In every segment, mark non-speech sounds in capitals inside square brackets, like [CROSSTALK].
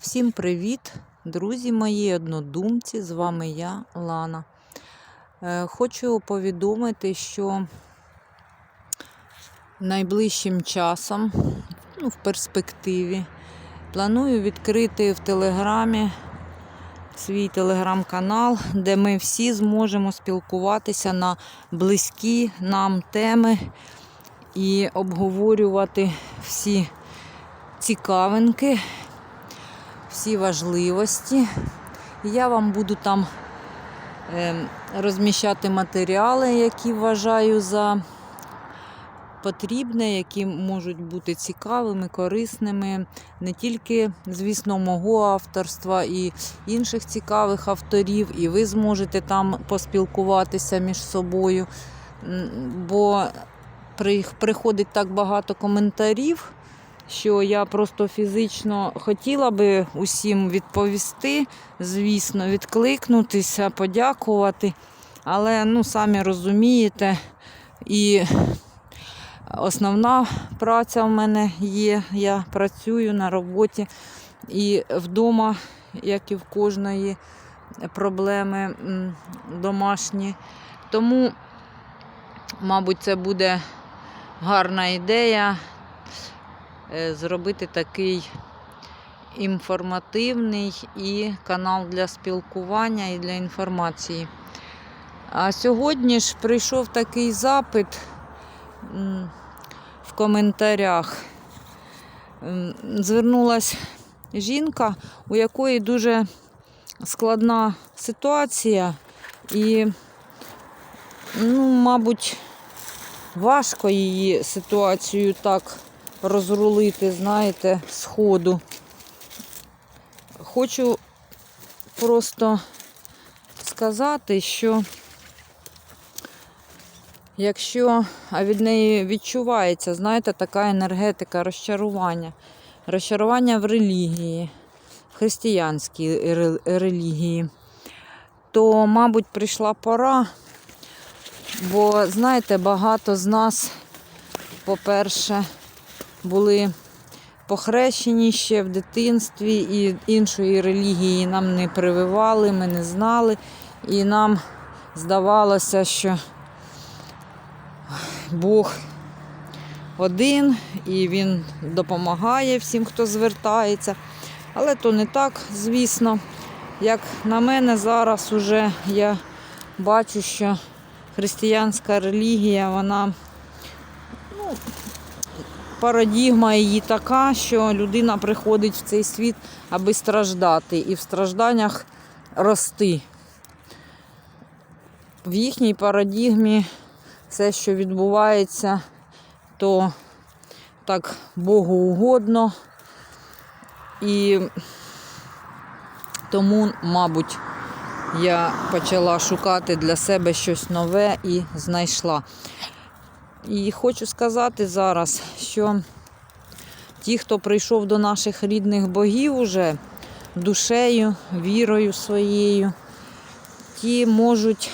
Всім привіт, друзі мої, однодумці. З вами я, Лана. Е, Хочу повідомити, що найближчим часом, ну, в перспективі, планую відкрити в Телеграмі свій телеграм-канал, де ми всі зможемо спілкуватися на близькі нам теми і обговорювати всі цікавинки всі важливості. Я вам буду там е, розміщати матеріали, які вважаю за потрібне, які можуть бути цікавими, корисними, не тільки, звісно, мого авторства і інших цікавих авторів, і ви зможете там поспілкуватися між собою. Бо приходить так багато коментарів що я просто фізично хотіла би усім відповісти, звісно, відкликнутися, подякувати. Але ну, самі розумієте, і основна праця в мене є. Я працюю на роботі і вдома, як і в кожної проблеми домашні. Тому, мабуть, це буде гарна ідея зробити такий інформативний і канал для спілкування і для інформації. А сьогодні ж прийшов такий запит в коментарях. М, Звернулась жінка, у якої дуже складна ситуація, і, ну, мабуть, важко її ситуацію так розрулити, знаєте, з ходу. Хочу просто сказати, що якщо а від неї відчувається, знаєте, така енергетика розчарування, розчарування в релігії, в християнській релігії, то, мабуть, прийшла пора, бо, знаєте, багато з нас, по-перше, були похрещені ще в дитинстві, і іншої релігії нам не прививали, ми не знали. І нам здавалося, що Бог один і Він допомагає всім, хто звертається. Але то не так, звісно. Як на мене зараз уже я бачу, що християнська релігія, вона парадігма її така, що людина приходить в цей світ, аби страждати, і в стражданнях рости. В їхній парадігмі все, що відбувається, то так Богу угодно. І тому, мабуть, я почала шукати для себе щось нове і знайшла. І хочу сказати зараз, що ті, хто прийшов до наших рідних богів уже душею, вірою своєю, ті можуть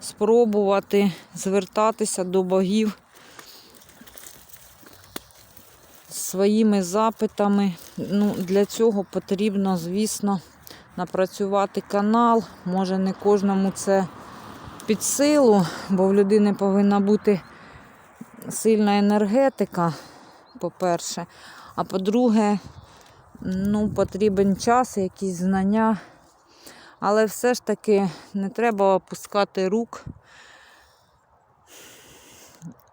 спробувати звертатися до богів своїми запитами. Ну, для цього потрібно, звісно, напрацювати канал. Може, не кожному це під силу, бо в людини повинна бути сильна енергетика, по-перше. А по-друге, ну, потрібен час, якісь знання. Але все ж таки не треба опускати рук.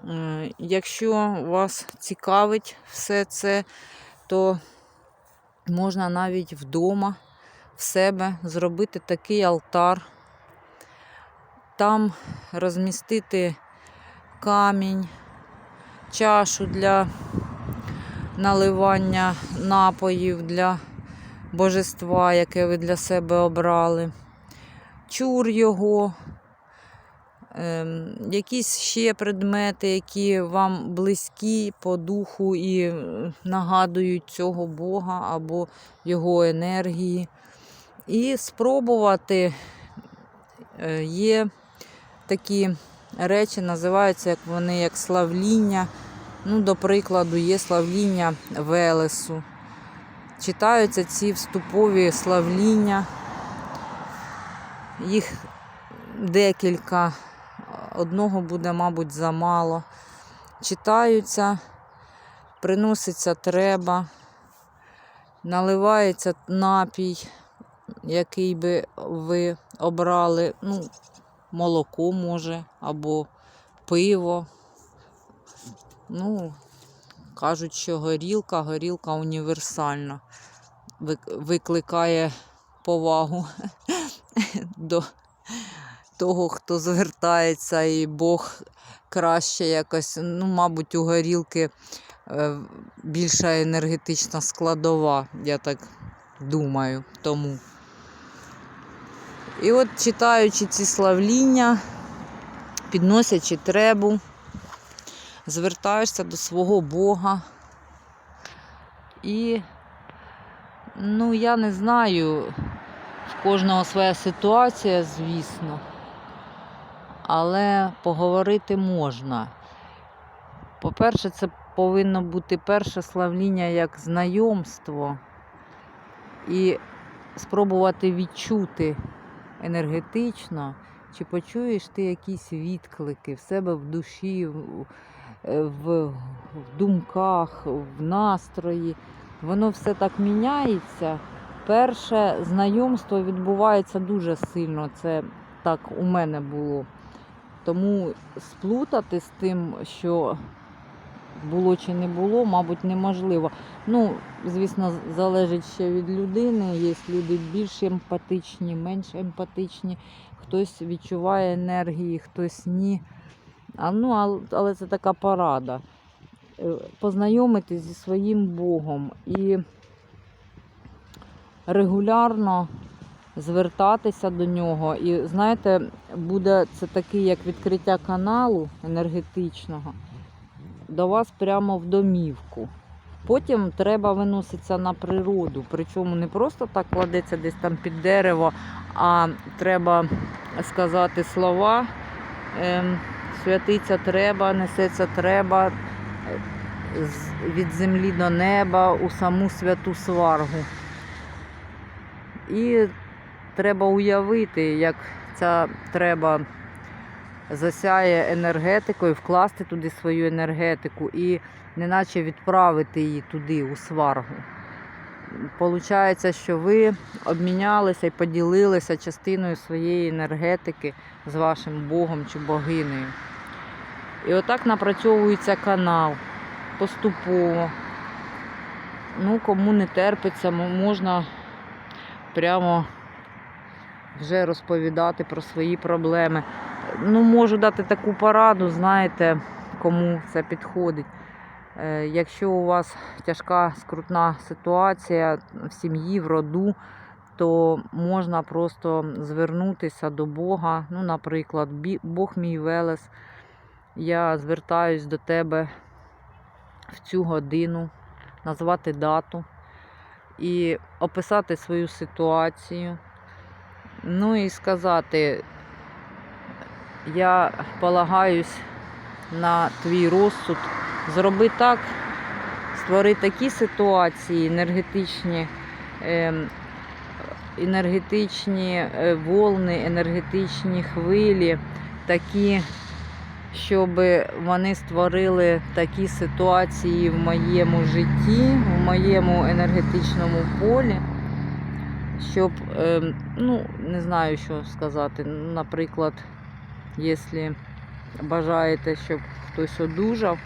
Е, Якщо вас цікавить все це, то можна навіть вдома в себе зробити такий алтар, там розмістити камінь, чашу для наливання напоїв для божества, яке ви для себе обрали, чур його, ем, якісь ще предмети, які вам близькі по духу і нагадують цього Бога або його енергії. І спробувати е, є такі речі, називаються як вони як славління. Ну, до прикладу, є славління Велесу. читаються ці вступові славління. Їх декілька, одного буде, мабуть, замало. Читаються, приноситься треба, наливається напій, який би ви обрали. Ну, молоко може, або пиво. Ну, кажуть, що горілка, горілка універсальна. Викликає повагу [LAUGHS] до того, хто звертається, і Бог краще якось. Ну, мабуть, у горілки е, більша енергетична складова, я так думаю, тому. І от читаючи ці славління, підносячи требу, звертаєшся до свого Бога. І, ну, я не знаю, в кожного своя ситуація, звісно, але поговорити можна. По-перше, це повинно бути перше славління як знайомство і спробувати відчути енергетично, чи почуєш ти якісь відклики в себе в душі, в, е, в думках, в настрої. Воно все так міняється. Перше знайомство відбувається дуже сильно. Це так у мене було. Тому сплутати з тим, що було чи не було, мабуть, неможливо. Ну, звісно, залежить ще від людини. Є люди більш емпатичні, менш емпатичні. Хтось відчуває енергії, хтось ні. А, ну, але це така порада. Е, Познайомитись зі своїм Богом і регулярно звертатися до нього. І знаєте, буде це такий як відкриття каналу енергетичного до вас прямо в домівку. Потім треба виноситися на природу. Причому не просто так кладеться десь там під дерево, а треба сказати слова. Ем, святиться треба, несеться треба е, від землі до неба у саму святу сваргу. І треба уявити, як ця треба засяє енергетикою, вкласти туди свою енергетику і неначе відправити її туди, у сваргу. Получається, що ви обмінялися і поділилися частиною своєї енергетики з вашим Богом чи богинею. І отак напрацьовується канал поступово. Ну, кому не терпиться, можна прямо вже розповідати про свої проблеми. Ну, можу дати таку пораду, знаєте, кому це підходить. Е, Якщо у вас тяжка скрутна ситуація в сім'ї, в роду, то можна просто звернутися до Бога. Ну, наприклад, Бог мій Велес, я звертаюсь до тебе в цю годину, назвати дату і описати свою ситуацію. Ну і сказати, я полагаюсь на твій розсуд. Зроби так, створи такі ситуації енергетичні, ем, енергетичні е, волни, енергетичні хвилі, такі, щоб вони створили такі ситуації в моєму житті, в моєму енергетичному полі, щоб, ем, ну, не знаю, що сказати. Наприклад, якщо бажаєте, щоб хтось одужав,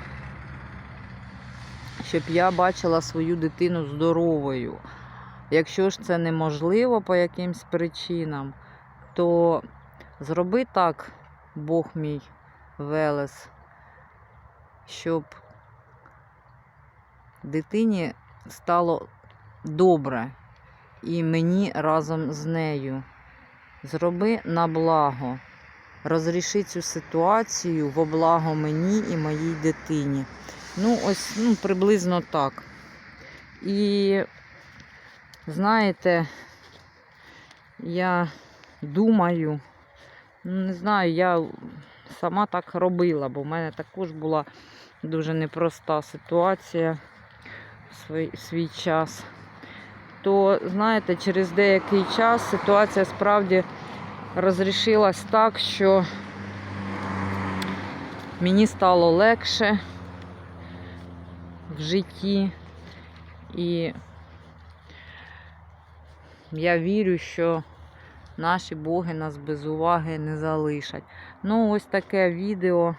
щоб я бачила свою дитину здоровою. Якщо ж це неможливо по якимсь причинам, то зроби так, Бог мій Велес, щоб дитині стало добре і мені разом з нею. Зроби на благо. Розріши цю ситуацію во благо мені і моїй дитині. Ну, ось ну, приблизно так. І знаєте, я думаю, ну, не знаю, я сама так робила, бо в мене також була дуже непроста ситуація в свій, свій час. то знаєте, через деякий час ситуація справді розрішилась так, що мені стало легше в житті. І я вірю, що наші боги нас без уваги не залишать. Ну, ось таке відео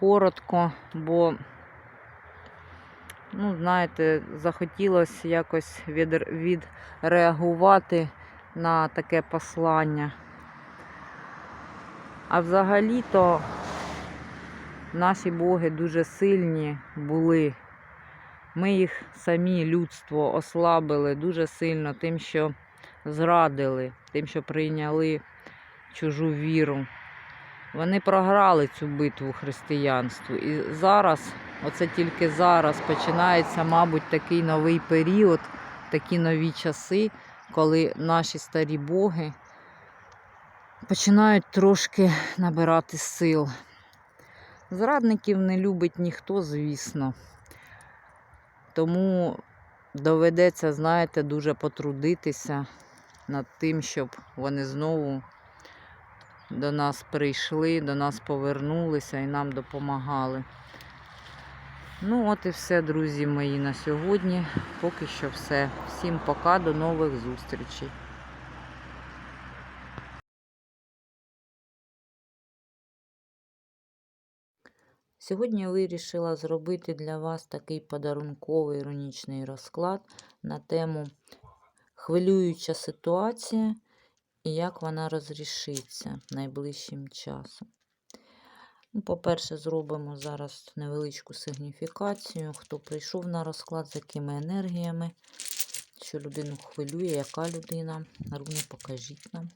коротко, бо, ну, знаєте, захотілося якось відреагувати на таке послання. А взагалі-то наші боги дуже сильні були. Ми їх самі людство ослабили дуже сильно тим, що зрадили, тим, що прийняли чужу віру. Вони програли цю битву християнству. І зараз, оце тільки зараз, починається, мабуть, такий новий період, такі нові часи, коли наші старі боги починають трошки набирати сил. Зрадників не любить ніхто, звісно. Тому доведеться, знаєте, дуже потрудитися над тим, щоб вони знову до нас прийшли, до нас повернулися і нам допомагали. Ну, от і все, друзі мої, на сьогодні. Поки що все. Всім пока, до нових зустрічей. Сьогодні я вирішила зробити для вас такий подарунковий іронічний розклад на тему хвилююча ситуація і як вона розрішиться найближчим часом. Ну, По-перше, зробимо зараз невеличку сигніфікацію, хто прийшов на розклад, з якими енергіями, що людину хвилює, яка людина. Руни покажіть нам.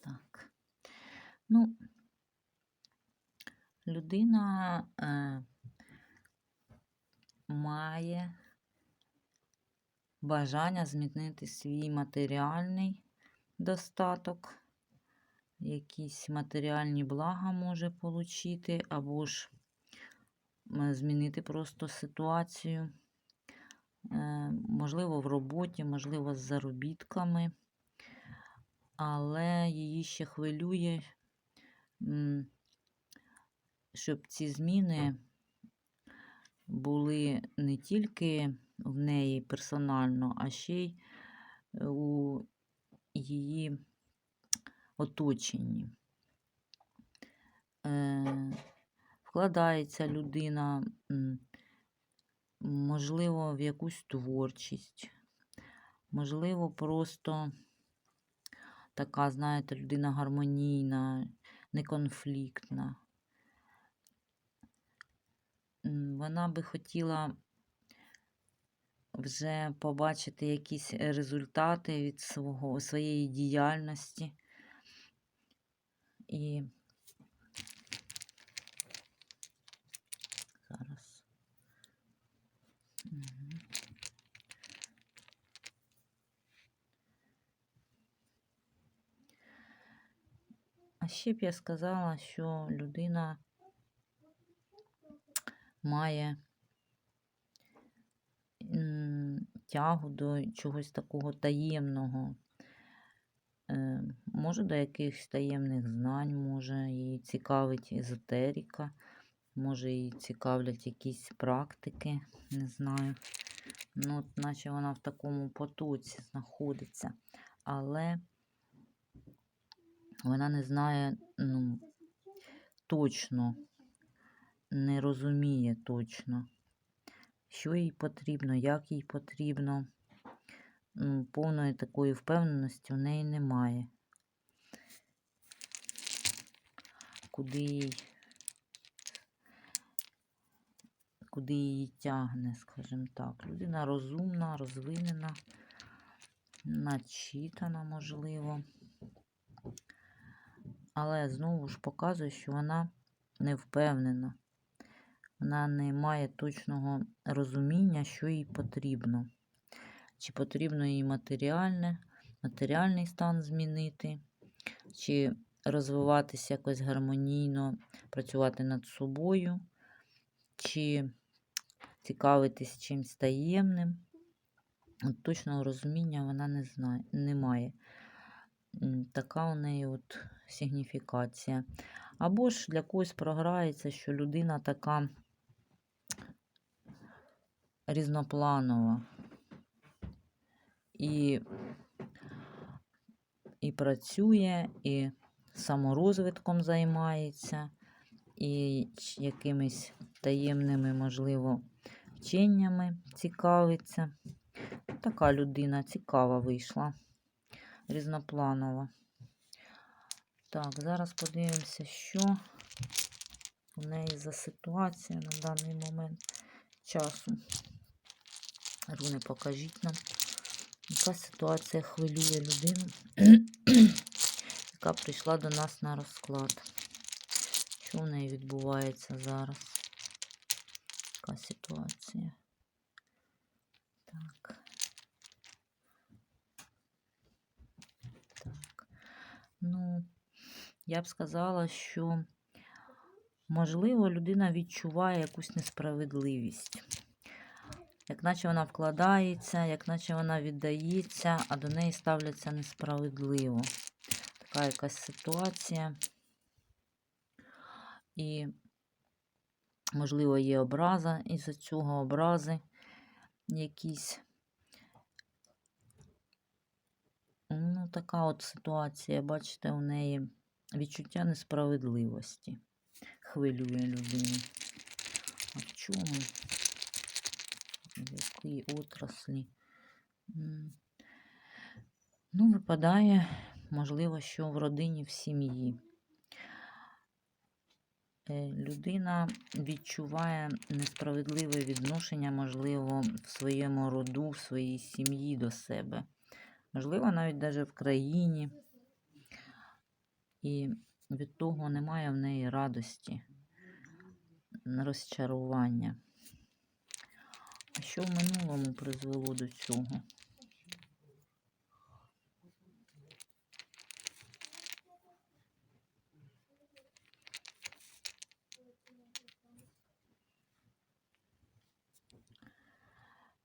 Так. Ну, людина е, має бажання змінити свій матеріальний достаток, якісь матеріальні блага може отримати, або ж змінити просто ситуацію. Е, можливо, в роботі, можливо, з заробітками але її ще хвилює, щоб ці зміни були не тільки в неї персонально, а ще й у її оточенні. Е, Вкладається людина, можливо, в якусь творчість, можливо, просто така, знаєте, людина гармонійна, неконфліктна. Вона би хотіла вже побачити якісь результати від свого, своєї діяльності. І зараз. Мгм. А ще б я сказала, що людина має тягу до чогось такого таємного. Е, Може, до якихось таємних знань, може, її цікавить езотерика, може, її цікавлять якісь практики, не знаю. Ну, от наче вона в такому потоці знаходиться. Але вона не знає, ну, точно, не розуміє точно, що їй потрібно, як їй потрібно. Повної такої впевненості в неї немає. Куди їй, куди її тягне, скажімо так. Людина розумна, розвинена, начитана, можливо. Але знову ж показує, що вона не впевнена. Вона не має точного розуміння, що їй потрібно. Чи потрібно їй матеріальне, матеріальний стан змінити, чи розвиватися якось гармонійно, працювати над собою, чи цікавитись чимось таємним. Точного розуміння вона не знає, не має. Така у неї от сигніфікація. Або ж для когось програється, що людина така різнопланова. І, і працює, і саморозвитком займається, і якимись таємними, можливо, вченнями цікавиться. Така людина цікава вийшла, різнопланова. Так, зараз подивимося, що у неї за ситуація на даний момент часу. Руни, покажіть нам, яка ситуація хвилює людину, [CLEARS THROAT] яка прийшла до нас на розклад. Що в неї відбувається зараз? Яка ситуація? Так. Так. Ну, я б сказала, що, можливо, людина відчуває якусь несправедливість. Як наче вона вкладається, як наче вона віддається, а до неї ставляться несправедливо. Така якась ситуація. І, можливо, є образа із-за цього образи якісь. Ну, така от ситуація, бачите, у неї відчуття несправедливості хвилює людину. А в чому? Якій отраслі? Ну, випадає, можливо, що в родині, в сім'ї. Е, Людина відчуває несправедливе відношення, можливо, в своєму роду, в своїй сім'ї до себе. Можливо, навіть навіть в країні. І від того немає в неї радості, розчарування. А що в минулому призвело до цього?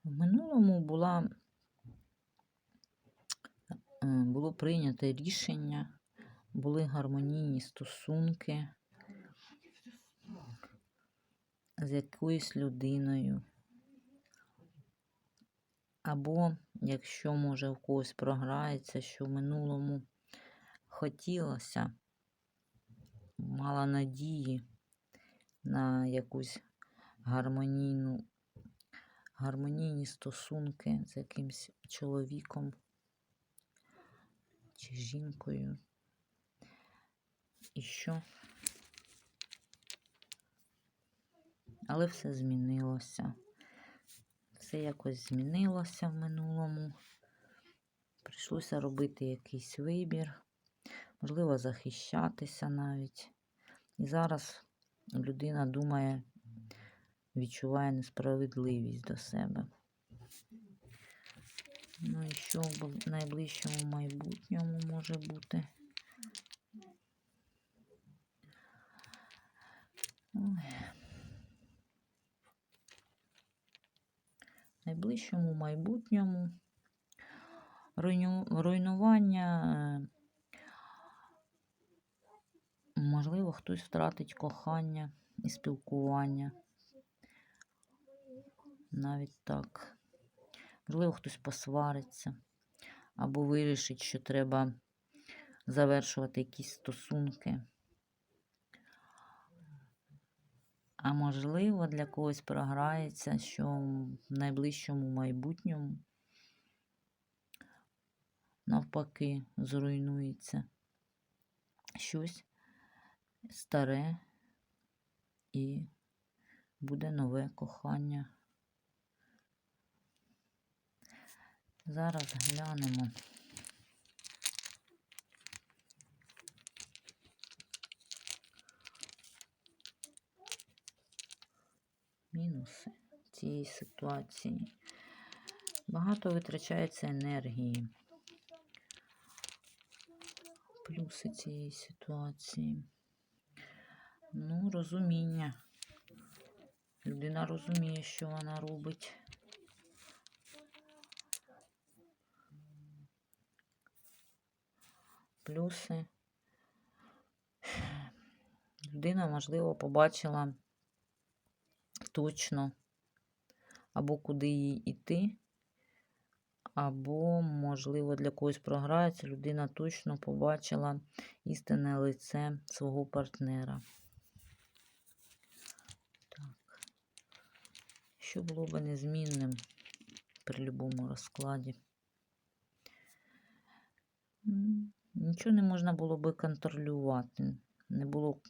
В минулому була, е, було прийнято рішення, були гармонійні стосунки з якоюсь людиною. Або, якщо, може, в когось програється, що в минулому хотілося, мала надії на якусь гармонійну, гармонійні стосунки з якимсь чоловіком чи жінкою. І що? Але все змінилося. Все якось змінилося в минулому. Прийшлося робити якийсь вибір, можливо, захищатися навіть. І зараз людина думає, відчуває несправедливість до себе. Ну і що в найближчому майбутньому може бути? Ой. В найближчому майбутньому руйнування, е, можливо, хтось втратить кохання і спілкування. Навіть так. Можливо, хтось посвариться або вирішить, що треба завершувати якісь стосунки. А можливо, для когось програється, що в найближчому майбутньому навпаки зруйнується щось старе і буде нове кохання. Зараз глянемо. Мінуси цієї ситуації. Багато витрачається енергії. Плюси цієї ситуації. Ну, розуміння. Людина розуміє, що вона робить. Плюси. Людина, можливо, побачила точно, або куди їй іти, або, можливо, для когось програється, людина точно побачила істинне лице свого партнера. Так. Що було би незмінним при будь-якому розкладі? Нічого не можна було би контролювати. Не, було,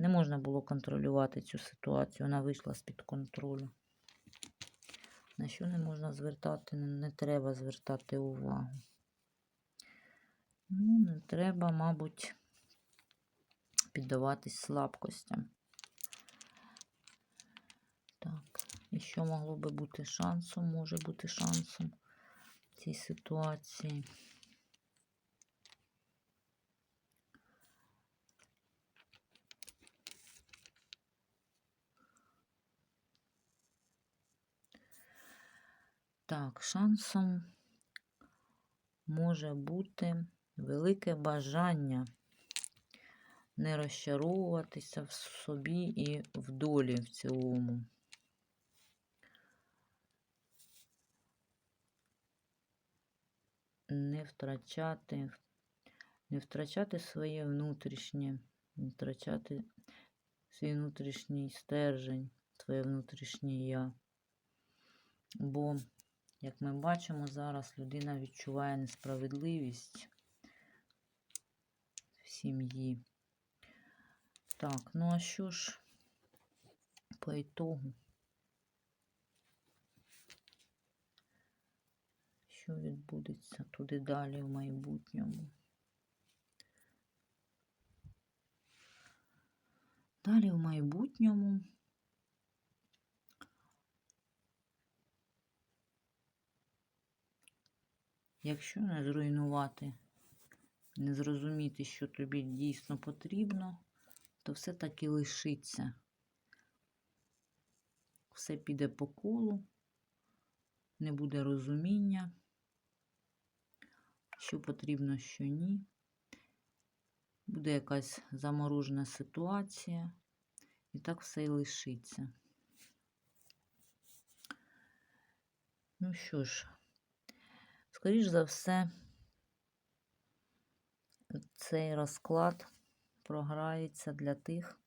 не можна було контролювати цю ситуацію. Вона вийшла з-під контролю. На що не можна звертати, не, треба звертати увагу. Ну, не треба, мабуть, піддаватись слабкостям. Так, і що могло би бути шансом, може бути шансом в цій ситуації. Так, шансом може бути велике бажання не розчаровуватися в собі і в долі в цілому. Не втрачати, не втрачати своє внутрішнє, не втрачати свій внутрішній стержень, своє внутрішнє я. Бо як ми бачимо, зараз людина відчуває несправедливість в сім'ї. Так, ну а що ж по ітогу? Що відбудеться туди далі в майбутньому? Далі в майбутньому Якщо не зруйнувати, не зрозуміти, що тобі дійсно потрібно, то все таки лишиться. Все піде по колу, не буде розуміння, що потрібно, що ні. Буде якась заморожена ситуація, і так все і лишиться. Ну що ж, Скоріш за все, цей розклад програється для тих,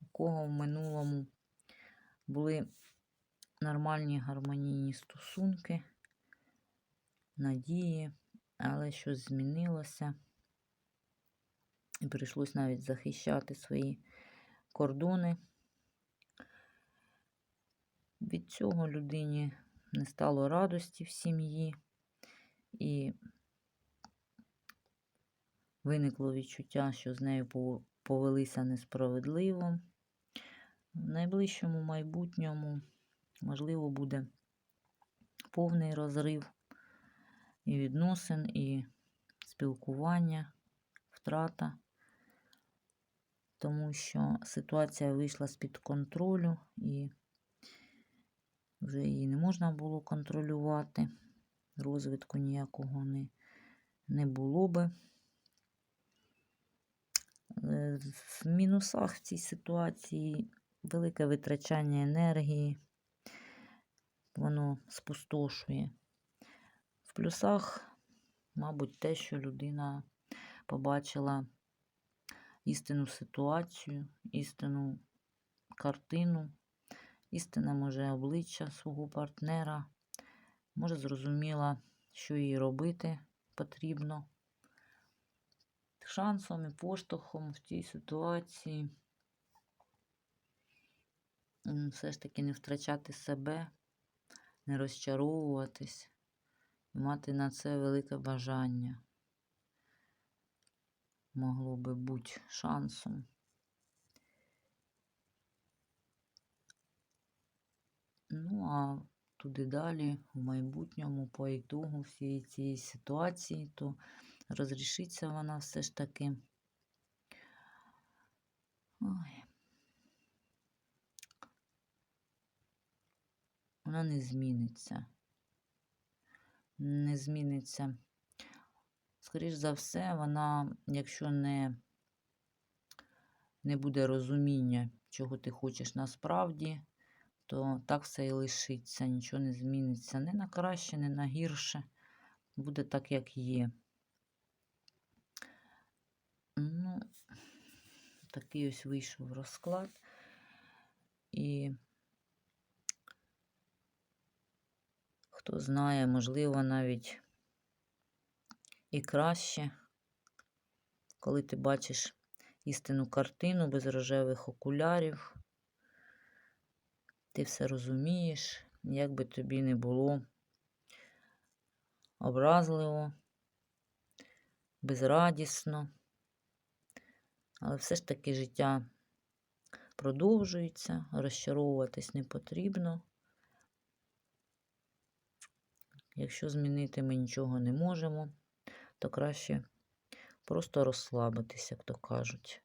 у кого в минулому були нормальні гармонійні стосунки, надії, але щось змінилося. І прийшлось навіть захищати свої кордони. Від цього людині не стало радості в сім'ї. І виникло відчуття, що з нею повелися несправедливо. В найближчому майбутньому, можливо, буде повний розрив і відносин, і спілкування, втрата, тому що ситуація вийшла з-під контролю і вже її не можна було контролювати розвитку ніякого не, не було би. Е, в мінусах в цій ситуації велике витрачання енергії, воно спустошує. В плюсах, мабуть, те, що людина побачила істинну ситуацію, істинну картину, істинне може обличчя свого партнера може, зрозуміла, що їй робити потрібно. Шансом і поштовхом в цій ситуації все ж таки не втрачати себе, не розчаровуватись і мати на це велике бажання. Могло би бути шансом. Ну, а туди далі, в майбутньому, по ітогу всієї цієї ситуації, то розрішиться вона все ж таки. Ой. Вона не зміниться. Не зміниться. Скоріш за все, вона, якщо не, не буде розуміння, чого ти хочеш насправді, то так все і лишиться, нічого не зміниться. Не на краще, не на гірше. Буде так, як є. Ну, такий ось вийшов розклад. І хто знає, можливо, навіть і краще, коли ти бачиш істинну картину без рожевих окулярів. Ти все розумієш, як би тобі не було образливо, безрадісно. Але все ж таки життя продовжується, розчаровуватись не потрібно. Якщо змінити ми нічого не можемо, то краще просто розслабитися, як то кажуть.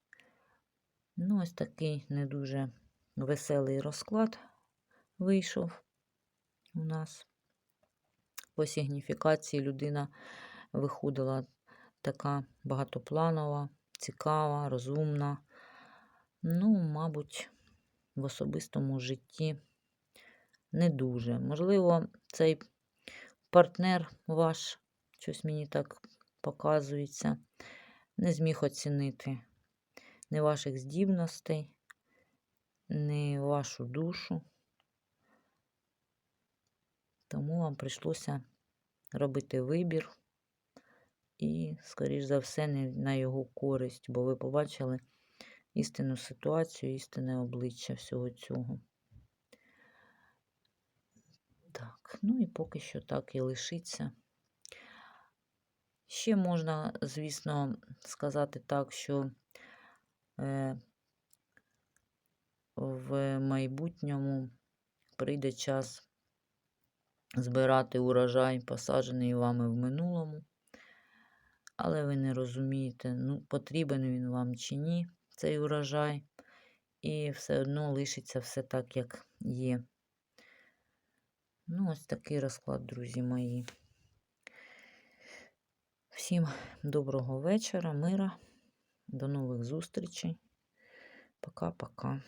Ну, ось такий не дуже веселий розклад вийшов у нас. По сигніфікації людина виходила така багатопланова, цікава, розумна. Ну, мабуть, в особистому житті не дуже. Можливо, цей партнер ваш, щось мені так показується, не зміг оцінити не ваших здібностей, не вашу душу. Тому вам прийшлося робити вибір і, скоріш за все, не на його користь, бо ви побачили істинну ситуацію, істинне обличчя всього цього. Так, ну і поки що так і лишиться. Ще можна, звісно, сказати так, що е, в майбутньому прийде час збирати урожай, посаджений вами в минулому. Але ви не розумієте, ну, потрібен він вам чи ні, цей урожай. І все одно лишиться все так, як є. Ну, ось такий розклад, друзі мої. Всім доброго вечора, мира, до нових зустрічей. Пока-пока.